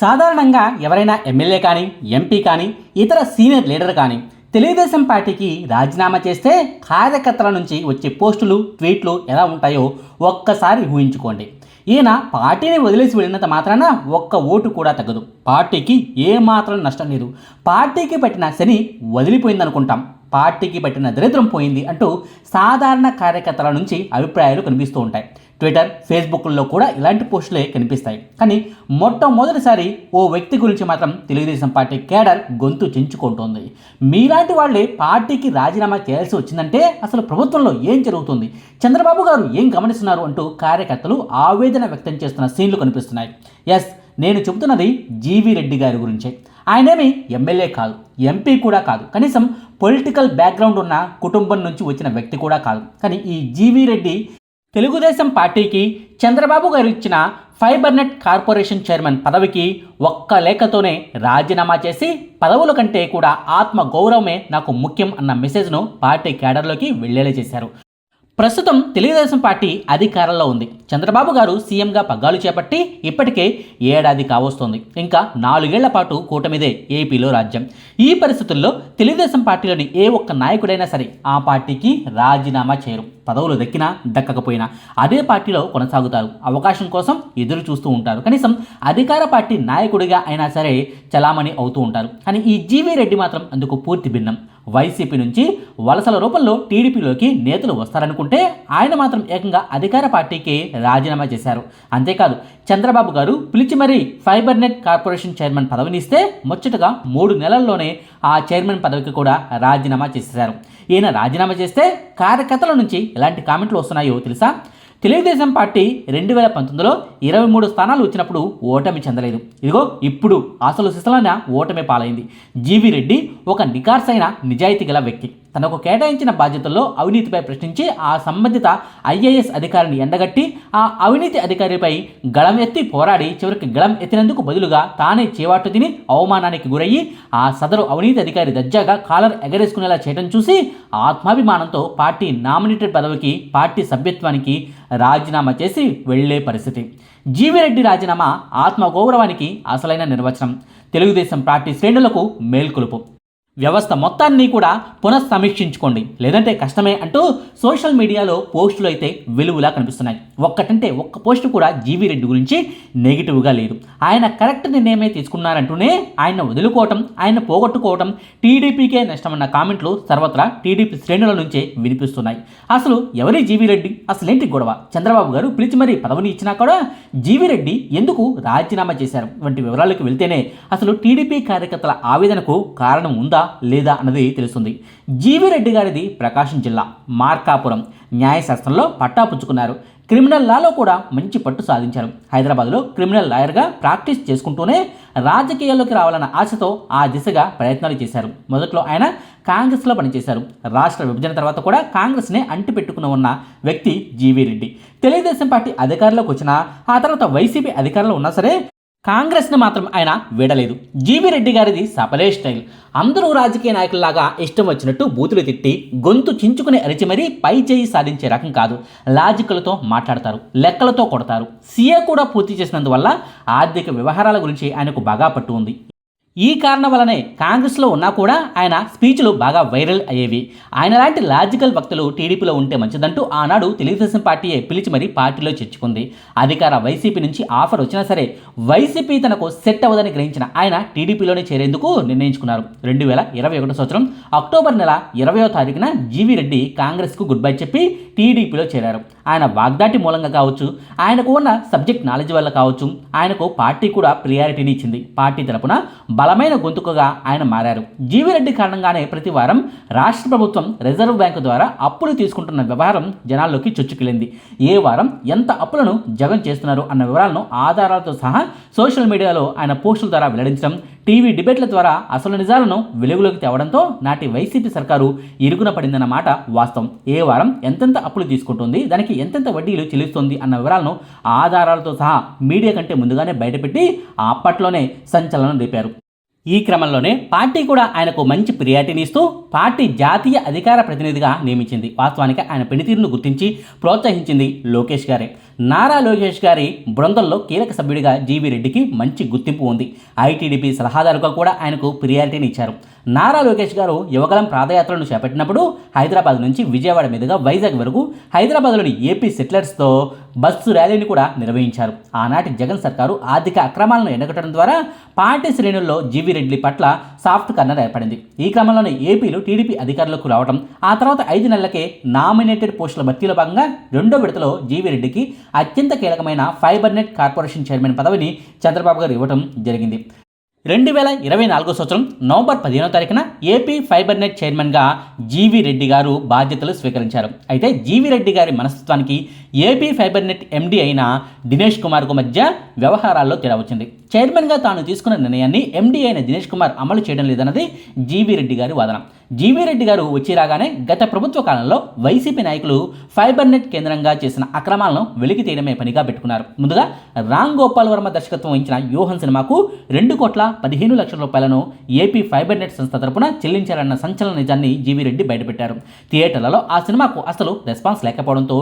సాధారణంగా ఎవరైనా ఎమ్మెల్యే కానీ ఎంపీ కానీ ఇతర సీనియర్ లీడర్ కానీ తెలుగుదేశం పార్టీకి రాజీనామా చేస్తే కార్యకర్తల నుంచి వచ్చే పోస్టులు ట్వీట్లు ఎలా ఉంటాయో ఒక్కసారి ఊహించుకోండి. ఈయన పార్టీని వదిలేసి వెళ్ళినంత మాత్రాన ఒక్క ఓటు కూడా తగ్గదు. పార్టీకి ఏమాత్రం నష్టం లేదు. పార్టీకి పట్టిన శని వదిలిపోయిందనుకుంటాం. పార్టీకి పట్టిన దరిద్రం పోయింది అంటూ సాధారణ కార్యకర్తల నుంచి అభిప్రాయాలు కనిపిస్తూ ఉంటాయి. ట్విట్టర్ ఫేస్బుక్లో కూడా ఇలాంటి పోస్టులే కనిపిస్తాయి. కానీ మొట్టమొదటిసారి ఓ వ్యక్తి గురించి మాత్రం తెలుగుదేశం పార్టీ కేడర్ గొంతు చించుకుంటోంది. మీలాంటి వాళ్ళే పార్టీకి రాజీనామా చేయాల్సి వచ్చిందంటే అసలు ప్రభుత్వంలో ఏం జరుగుతుంది? చంద్రబాబు గారు ఏం గమనిస్తున్నారు అంటూ కార్యకర్తలు ఆవేదన వ్యక్తం చేస్తున్న సీన్లు కనిపిస్తున్నాయి. ఎస్ నేను చెబుతున్నది జీవి రెడ్డి గారి గురించే. ఆయనేమి ఎమ్మెల్యే కాదు ఎంపీ కూడా కాదు. కనీసం పొలిటికల్ బ్యాక్గ్రౌండ్ ఉన్న కుటుంబం నుంచి వచ్చిన వ్యక్తి కూడా కాదు. కానీ ఈ జీవి రెడ్డి తెలుగుదేశం పార్టీకి చంద్రబాబు గారు ఇచ్చిన ఫైబర్నెట్ కార్పొరేషన్ చైర్మన్ పదవికి ఒక్క లేఖతోనే రాజీనామా చేసి పదవుల కంటే కూడా ఆత్మ గౌరవమే నాకు ముఖ్యం అన్న మెసేజ్ను పార్టీ కేడర్లోకి వెళ్ళేలా చేశారు. ప్రస్తుతం తెలుగుదేశం పార్టీ అధికారంలో ఉంది. చంద్రబాబు గారు సీఎంగా పగ్గాలు చేపట్టి ఇప్పటికే ఏడాది కావస్తోంది. ఇంకా నాలుగేళ్ళ పాటు కూటమిదే ఏపీలో రాజ్యం. ఈ పరిస్థితుల్లో తెలుగుదేశం పార్టీలోని ఏ ఒక్క నాయకుడైనా సరే ఆ పార్టీకి రాజీనామా చేయరు. పదవులు దక్కినా దక్కకపోయినా అదే పార్టీలో కొనసాగుతారు. అవకాశం కోసం ఎదురు చూస్తూ ఉంటారు. కనీసం అధికార పార్టీ నాయకుడిగా అయినా సరే చలామణి అవుతూ ఉంటారు. కానీ ఈ జీవీ రెడ్డి మాత్రం అందుకు పూర్తి భిన్నం. వైసీపీ నుంచి వలసల రూపంలో టీడీపీలోకి నేతలు వస్తారనుకుంటే ఆయన మాత్రం ఏకంగా అధికార పార్టీకి రాజీనామా చేశారు. అంతేకాదు చంద్రబాబు గారు పిలిచి మరీ ఫైబర్ నెట్ కార్పొరేషన్ చైర్మన్ పదవిని ఇస్తే ముచ్చటగా మూడు నెలల్లోనే ఆ చైర్మన్ పదవికి కూడా రాజీనామా చేశారు ఈయన రాజీనామా చేస్తే కార్యకర్తల నుంచి ఎలాంటి కామెంట్లు వస్తున్నాయో తెలుసా? తెలుగుదేశం పార్టీ రెండు వేల పంతొమ్మిదిలో ఇరవై మూడు స్థానాలు వచ్చినప్పుడు ఓటమి చెందలేదు. ఇదిగో ఇప్పుడు అసలు సిసలైన ఓటమి పాలైంది. జీవి రెడ్డి ఒక నికార్సైన నిజాయితీ గల వ్యక్తి. తనకు కేటాయించిన బాధ్యతల్లో అవినీతిపై ప్రశ్నించి ఆ సంబంధిత ఐఏఎస్ అధికారిని ఎండగట్టి ఆ అవినీతి అధికారిపై గళం ఎత్తి పోరాడి చివరికి గళం ఎత్తినందుకు బదులుగా తానే చేవాటు తిని అవమానానికి గురయ్యి ఆ సదరు అవినీతి అధికారి దర్జాగా కాలర్ ఎగరేసుకునేలా చేయడం చూసి ఆత్మాభిమానంతో పార్టీ నామినేటెడ్ పదవికి పార్టీ సభ్యత్వానికి రాజీనామా చేసి వెళ్ళే పరిస్థితి. జీవిరెడ్డి రాజీనామా ఆత్మగౌరవానికి అసలైన నిర్వచనం. తెలుగుదేశం పార్టీ శ్రేణులకు మేల్కొలుపు. వ్యవస్థ మొత్తాన్ని కూడా పునఃసమీక్షించుకోండి. లేదంటే కష్టమే అంటూ సోషల్ మీడియాలో పోస్టులు అయితే వెలుగులా కనిపిస్తున్నాయి. ఒక్కటంటే ఒక్క పోస్టు కూడా జీవీ రెడ్డి గురించి నెగిటివ్గా లేదు. ఆయన కరెక్ట్ నిర్ణయమే తీసుకున్నారంటూనే ఆయన వదులుకోవటం ఆయన పోగొట్టుకోవటం టీడీపీకే నష్టమన్న కామెంట్లు సర్వత్రా టీడీపీ శ్రేణుల నుంచే వినిపిస్తున్నాయి. అసలు ఎవరి జీవీ రెడ్డి? అసలేంటి గొడవ? చంద్రబాబు గారు పిలిచి మరీ పదవిని ఇచ్చినా కూడా జీవీ రెడ్డి ఎందుకు రాజీనామా చేశారు? వంటి వివరాలకు వెళ్తేనే అసలు టీడీపీ కార్యకర్తల ఆవేదనకు కారణం ఉందా? లేదా అన్నది తెలుస్తుంది. జీవి రెడ్డి గారిది ప్రకాశం జిల్లా మార్కాపురం. న్యాయశాస్త్రంలో పట్టా పుచ్చుకున్నారు. క్రిమినల్ లాలో కూడా మంచి పట్టు సాధించారు. హైదరాబాద్లో క్రిమినల్ లాయర్గా ప్రాక్టీస్ చేసుకుంటూనే రాజకీయాల్లోకి రావాలన్న ఆశతో ఆ దిశగా ప్రయత్నాలు చేశారు. మొదట్లో ఆయన కాంగ్రెస్లో పనిచేశారు. రాష్ట్ర విభజన తర్వాత కూడా కాంగ్రెస్నే అంటిపెట్టుకుని ఉన్న వ్యక్తి జీవీ రెడ్డి తెలుగుదేశం పార్టీ అధికారంలోకి వచ్చినా ఆ తర్వాత వైసీపీ అధికారంలో ఉన్నా సరే కాంగ్రెస్ని మాత్రం ఆయన వీడలేదు. జీవీ రెడ్డి గారిది సపలే స్టైల్. అందరూ రాజకీయ నాయకుల్లాగా ఇష్టం వచ్చినట్టు బూతులు తిట్టి గొంతు చించుకుని అరిచి మరీ పై చేయి సాధించే రకం కాదు. లాజికలతో మాట్లాడతారు లెక్కలతో కొడతారు. సీఏ కూడా పూర్తి చేసినందువల్ల ఆర్థిక వ్యవహారాల గురించి ఆయనకు బాగా పట్టు ఉంది. ఈ కారణం వల్లనే కాంగ్రెస్లో ఉన్నా కూడా ఆయన స్పీచ్లు బాగా వైరల్ అయ్యేవి. ఆయన లాంటి లాజికల్ వక్తలు టీడీపీలో ఉంటే మంచిదంటూ ఆనాడు తెలుగుదేశం పార్టీయే పిలిచి మరీ పార్టీలో చేర్చుకుంది. అధికార వైసీపీ నుంచి ఆఫర్ వచ్చినా సరే వైసీపీ తనకు సెట్ అవ్వదని గ్రహించిన ఆయన టీడీపీలోనే చేరేందుకు నిర్ణయించుకున్నారు. రెండు వేల ఇరవై ఒకటో సంవత్సరం అక్టోబర్ నెల ఇరవయో తారీఖున జీవీ రెడ్డి కాంగ్రెస్కు గుడ్ బై చెప్పి టీడీపీలో చేరారు. ఆయన వాగ్దాటి మూలంగా కావచ్చు ఆయనకు ఉన్న సబ్జెక్ట్ నాలెడ్జ్ వల్ల కావచ్చు ఆయనకు పార్టీ కూడా ప్రియారిటీని ఇచ్చింది. పార్టీ తరపున బలమైన గొంతుకగా ఆయన మారారు. జీవిరెడ్డి కారణంగానే ప్రతి వారం రాష్ట్ర ప్రభుత్వం రిజర్వ్ బ్యాంకు ద్వారా అప్పులు తీసుకుంటున్న వ్యవహారం జనాల్లోకి చొచ్చుకెళ్ళింది. ఏ వారం ఎంత అప్పులను జగన్ చేస్తున్నారు అన్న వివరాలను ఆధారాలతో సహా సోషల్ మీడియాలో ఆయన పోస్టుల ద్వారా వెల్లడించడం టీవీ డిబేట్ల ద్వారా అసలు నిజాలను వెలుగులోకి తేవడంతో నాటి వైసీపీ సర్కారు ఇరుకున పడిందన్న మాట వాస్తవం. ఏ వారం ఎంతెంత అప్పులు తీసుకుంటుంది దానికి ఎంతెంత వడ్డీలు చెల్లిస్తుంది అన్న వివరాలను ఆధారాలతో సహా మీడియా కంటే ముందుగానే బయటపెట్టి అప్పట్లోనే సంచలనం రేపారు. ఈ క్రమంలోనే పార్టీ కూడా ఆయనకు మంచి ప్రియారిటీని ఇస్తూ పార్టీ జాతీయ అధికార ప్రతినిధిగా నియమించింది. వాస్తవానికి ఆయన పనితీరును గుర్తించి ప్రోత్సహించింది లోకేష్ గారే. నారా లోకేష్ గారి బృందంలో కీలక సభ్యుడిగా జీవీ రెడ్డికి మంచి గుర్తింపు ఉంది. ఐటీడీపీ సలహాదారుగా కూడా ఆయనకు ప్రియారిటీని ఇచ్చారు. నారా లోకేష్ గారు యువగలం పాదయాత్రను చేపట్టినప్పుడు హైదరాబాద్ నుంచి విజయవాడ మీదుగా వైజాగ్ వరకు హైదరాబాద్లోని ఏపీ సెటిలర్స్తో బస్సు ర్యాలీని కూడా నిర్వహించారు. ఆనాటి జగన్ సర్కారు ఆర్థిక అక్రమాలను ఎండగట్టడం ద్వారా పార్టీ శ్రేణుల్లో జీవి రెడ్డి పట్ల సాఫ్ట్ కార్నర్ ఏర్పడింది. ఈ క్రమంలోనే ఏపీలో టీడీపీ అధికారులకు రావడం ఆ తర్వాత ఐదు నెలలకే నామినేటెడ్ పోస్టుల భర్తీలో భాగంగా రెండో విడతలో జీవి రెడ్డికి అత్యంత కీలకమైన ఫైబర్ నెట్ కార్పొరేషన్ చైర్మన్ పదవిని చంద్రబాబు గారు ఇవ్వడం జరిగింది. రెండు వేల ఇరవై నాలుగో సంవత్సరం నవంబర్ పదిహేనో తారీఖున ఏపీ ఫైబర్ నెట్ చైర్మన్గా జీవి రెడ్డి గారు బాధ్యతలు స్వీకరించారు. అయితే జీవి రెడ్డి గారి మనస్తత్వానికి ఏపీ ఫైబర్ నెట్ ఎండీ అయిన దినేష్ కుమార్కు మధ్య వ్యవహారాల్లో తేడా వచ్చింది. చైర్మన్గా తాను తీసుకున్న నిర్ణయాన్ని ఎండీ అయిన దినేష్ కుమార్ అమలు చేయడం లేదన్నది జీవి రెడ్డి గారి వాదన. జీవీ రెడ్డి గారు వచ్చి రాగానే గత ప్రభుత్వ కాలంలో వైసీపీ నాయకులు ఫైబర్ నెట్ కేంద్రంగా చేసిన అక్రమాలను వెలికి తీయడమే పనిగా పెట్టుకున్నారు. ముందుగా రామ్ గోపాల్ వర్మ దర్శకత్వం వహించిన వ్యూహం సినిమాకు రెండు కోట్ల పదిహేను లక్షల రూపాయలను ఏపీ ఫైబర్ నెట్ సంస్థ తరపున చెల్లించారన్న సంచలన నిజాన్ని జీవీ రెడ్డి బయటపెట్టారు. థియేటర్లలో ఆ సినిమాకు అసలు రెస్పాన్స్ లేకపోవడంతో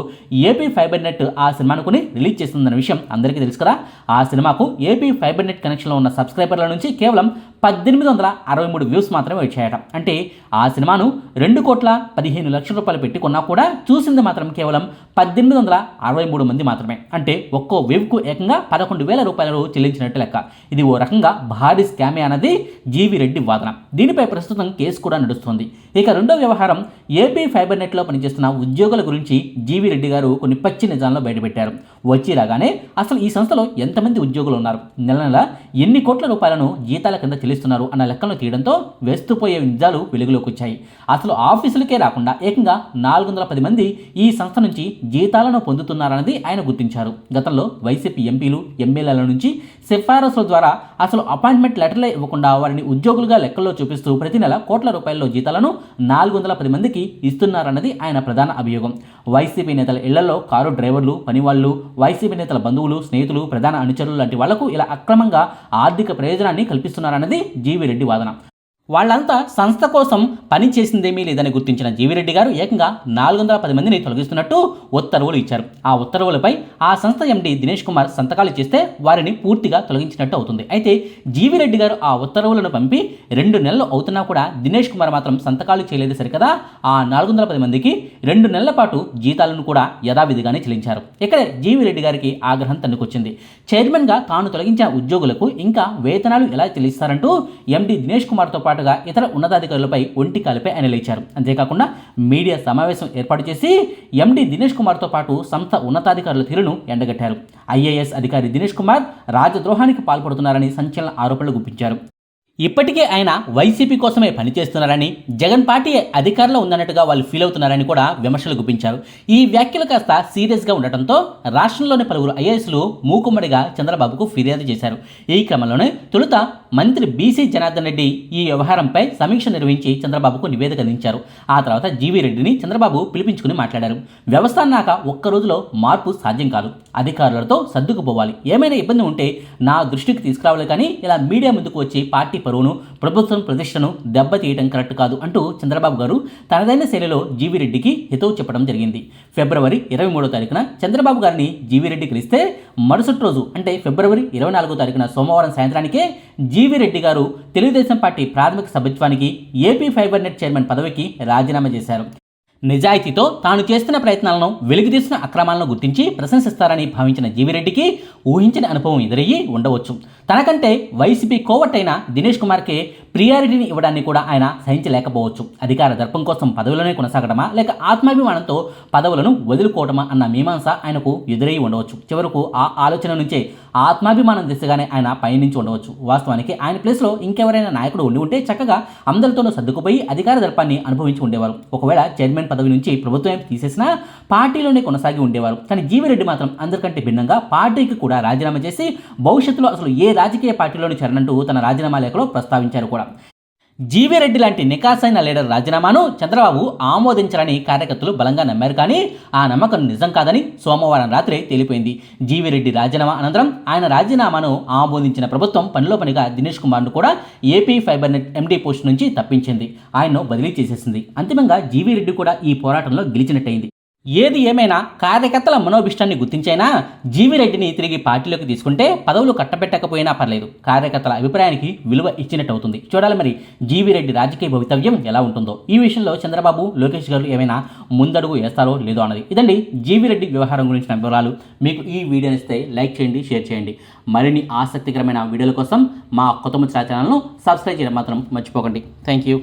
ఏపీ ఫైబర్ నెట్ ఆ సినిమాను కొని రిలీజ్ చేస్తుందన్న విషయం అందరికీ తెలుసు కదా. ఆ సినిమాకు ఏపీ ఫైబర్ నెట్ కనెక్షన్లో ఉన్న సబ్స్క్రైబర్ల నుంచి కేవలం పద్దెనిమిది వందల అరవై మూడు వ్యూస్ మాత్రమే వచ్చాయట. అంటే ఆ సినిమాను రెండు కోట్ల పదిహేను లక్షల రూపాయలు పెట్టి కొన్నా కూడా చూసింది మాత్రం కేవలం పద్దెనిమిది వందల అరవై మూడు మంది మాత్రమే. అంటే ఒక్కో వేవ్కు ఏకంగా పదకొండు వేల రూపాయలు చెల్లించినట్టు లెక్క. ఇది ఓ రకంగా భారీ స్కామే అన్నది జీవి రెడ్డి వాదన. దీనిపై ప్రస్తుతం కేసు కూడా నడుస్తుంది. ఇక రెండో వ్యవహారం ఏపీ ఫైబర్ నెట్లో పనిచేస్తున్న ఉద్యోగుల గురించి జీవి రెడ్డి గారు కొన్ని పచ్చి నిజాలను బయటపెట్టారు. వచ్చి రాగానే అసలు ఈ సంస్థలో ఎంతమంది ఉద్యోగులు ఉన్నారు? నెల నెల ఎన్ని కోట్ల రూపాయలను జీతాల కింద చెల్లిస్తున్నారు అన్న లెక్కలను తీయడంతో వేస్తుపోయే నిజాలు వెలుగులోకి వచ్చాయి అసలు ఆఫీసులకే రాకుండా ఏకంగా నాలుగు వందల పది మంది ఈ సంస్థ నుంచి జీతాలను పొందుతున్నారన్నది ఆయన గుర్తించారు. గతంలో వైసీపీ ఎంపీలు ఎమ్మెల్యేల నుంచి సిఫారసుల ద్వారా అసలు అపాయింట్మెంట్ లెటర్లే ఇవ్వకుండా వారిని ఉద్యోగులుగా లెక్కల్లో చూపిస్తూ ప్రతి నెల కోట్ల రూపాయల్లో జీతాలను నాలుగు వందల పది మందికి ఇస్తున్నారన్నది ఆయన ప్రధాన అభియోగం. వైసీపీ నేతల ఇళ్ళలో కారు డ్రైవర్లు పనివాళ్ళు వైసీపీ నేతల బంధువులు స్నేహితులు ప్రధాన అనుచరులు లాంటి వాళ్ళకు ఇలా అక్రమంగా ఆర్థిక ప్రయోజనాన్ని కల్పిస్తున్నారన్నది జీవిరెడ్డి వాదన. వాళ్ళంతా సంస్థ కోసం పని చేసిందేమీ లేదని గుర్తించిన జీవిరెడ్డి గారు ఏకంగా నాలుగు వందల పది మందిని తొలగిస్తున్నట్టు ఉత్తర్వులు ఇచ్చారు. ఆ ఉత్తర్వులపై ఆ సంస్థ ఎండి దినేష్ కుమార్ సంతకాలు చేస్తే వారిని పూర్తిగా తొలగించినట్టు అవుతుంది. అయితే జీవిరెడ్డి గారు ఆ ఉత్తర్వులను పంపి రెండు నెలలు అవుతున్నా కూడా దినేష్ కుమార్ మాత్రం సంతకాలు చేయలేదు సరికదా? ఆ నాలుగు వందల పది మందికి రెండు నెలల పాటు జీతాలను కూడా యథావిధిగానే చెల్లించారు. ఇక్కడే జీవిరెడ్డి గారికి ఆగ్రహం తన్నుకొచ్చింది. చైర్మన్గా తాను తొలగించిన ఉద్యోగులకు ఇంకా వేతనాలు ఎలా చెల్లిస్తారంటూ ఎండి దినేష్ కుమార్తో పాటు పాటుగా ఇతర ఉన్నతాధికారులపై ఒంటి కాలిపై ఆయన లేచారు అంతేకాకుండా మీడియా సమావేశం ఏర్పాటు చేసి ఎండి దినేష్ కుమార్తో పాటు సంస్థ ఉన్నతాధికారుల తీరును ఎండగట్టారు. ఐఏఎస్ అధికారి దినేష్ కుమార్ రాజద్రోహానికి పాల్పడుతున్నారని సంచలన ఆరోపణలు గుప్పించారు. ఇప్పటికే ఆయన వైసీపీ కోసమే పనిచేస్తున్నారని జగన్ పార్టీ అధికారంలో ఉందన్నట్టుగా వాళ్ళు ఫీల్ అవుతున్నారని కూడా విమర్శలు గుప్పించారు. ఈ వ్యాఖ్యలు కాస్త సీరియస్గా ఉండటంతో రాష్ట్రంలోని పలువురు ఐఏఎస్లు మూకుమ్మడిగా చంద్రబాబుకు ఫిర్యాదు చేశారు. ఈ క్రమంలోనే తొలుత మంత్రి బీసీ జనార్దన్ రెడ్డి ఈ వ్యవహారంపై సమీక్ష నిర్వహించి చంద్రబాబుకు నివేదిక అందించారు. ఆ తర్వాత జీవీ రెడ్డిని చంద్రబాబు పిలిపించుకుని మాట్లాడారు. వ్యవస్థ అన్నాక ఒక్క రోజులో మార్పు సాధ్యం కాదు. అధికారులతో సర్దుకుపోవాలి. ఏమైనా ఇబ్బంది ఉంటే నా దృష్టికి తీసుకురావాలి కానీ ఇలా మీడియా ముందుకు వచ్చి పార్టీ పరువును ప్రభుత్వం ప్రతిష్టను దెబ్బతీయడం కరెక్ట్ కాదు అంటూ చంద్రబాబు గారు తనదైన శైలిలో జీవీ రెడ్డికి హితవు చెప్పడం జరిగింది. ఫిబ్రవరి ఇరవై మూడో తారీఖున చంద్రబాబు గారిని జీవీ రెడ్డి కలిస్తే మరుసటి రోజు అంటే ఫిబ్రవరి ఇరవై నాలుగో తారీఖున సోమవారం సాయంత్రానికే జీవీ రెడ్డి గారు తెలుగుదేశం పార్టీ ప్రాథమిక సభ్యత్వానికి ఏపీ ఫైబర్ నెట్ చైర్మన్ పదవికి రాజీనామా చేశారు. నిజాయితీతో తాను చేస్తున్న ప్రయత్నాలను వెలుగుదీసిన అక్రమాలను గుర్తించి ప్రశంసిస్తారని భావించిన జీవిరెడ్డికి ఊహించిన అనుభవం ఎదురయ్యి ఉండవచ్చు. తనకంటే వైసీపీ కోవట్టైన దినేష్ కుమార్కే ప్రియారిటీని ఇవ్వడాన్ని కూడా ఆయన సహించలేకపోవచ్చు. అధికార దర్పం కోసం పదవులనే కొనసాగడమా లేక ఆత్మాభిమానంతో పదవులను వదులుకోవటమా అన్న మీమాంస ఆయనకు ఎదురై ఉండవచ్చు. చివరకు ఆ ఆలోచన నుంచే ఆత్మాభిమానం దిశగానే ఆయన పయనించి ఉండవచ్చు. వాస్తవానికి ఆయన ప్లేస్లో ఇంకెవరైనా నాయకుడు ఉండి ఉంటే చక్కగా అందరితోనూ సర్దుకుపోయి అధికార దర్పాన్ని అనుభవించి ఉండేవారు. ఒకవేళ చైర్మన్ పదవి నుంచి ప్రభుత్వం తీసేసినా పార్టీలోనే కొనసాగి ఉండేవారు. కానీ జీవిరెడ్డి మాత్రం అందరికంటే భిన్నంగా పార్టీకి కూడా రాజీనామా చేసి భవిష్యత్తులో అసలు ఏ రాజకీయ పార్టీలోని చేరనంటూ తన రాజీనామా లేఖలో ప్రస్తావించారు కూడా. జీవీరెడ్డి లాంటి నికాసైన లీడర్ రాజీనామాను చంద్రబాబు ఆమోదించాలని కార్యకర్తలు బలంగా నమ్మారు కానీ ఆ నమ్మకం నిజం కాదని సోమవారం రాత్రి తేలిపోయింది. జీవీరెడ్డి రాజీనామా అనంతరం ఆయన రాజీనామాను ఆమోదించిన ప్రభుత్వం పనిలో పనిగా దినేష్ కుమార్ను కూడా AP fibre net MD post నుంచి తప్పించింది. ఆయన్ను బదిలీ చేసేసింది. అంతిమంగా జీవీరెడ్డి కూడా ఈ పోరాటంలో గెలిచినట్టయింది. ఏది ఏమైనా కార్యకర్తల మనోభిష్టాన్ని గుర్తించైనా జీవి రెడ్డిని తిరిగి పార్టీలోకి తీసుకుంటే పదవులు కట్టబెట్టకపోయినా పర్లేదు. కార్యకర్తల అభిప్రాయానికి విలువ ఇచ్చినట్టు అవుతుంది చూడాలి మరి జీవి రెడ్డి రాజకీయ భవితవ్యం ఎలా ఉంటుందో. ఈ విషయంలో చంద్రబాబు లోకేష్ గారు ఏమైనా ముందడుగు వేస్తారో లేదో అన్నది. ఇదండి జీవి రెడ్డి వ్యవహారం గురించిన వివరాలు. మీకు ఈ వీడియో ఇస్తే లైక్ చేయండి షేర్ చేయండి. మరిన్ని ఆసక్తికరమైన వీడియోల కోసం మా కొత్త ముచ్చట ఛానల్ను సబ్స్క్రైబ్ చేయడం మాత్రం మర్చిపోకండి. Thank you.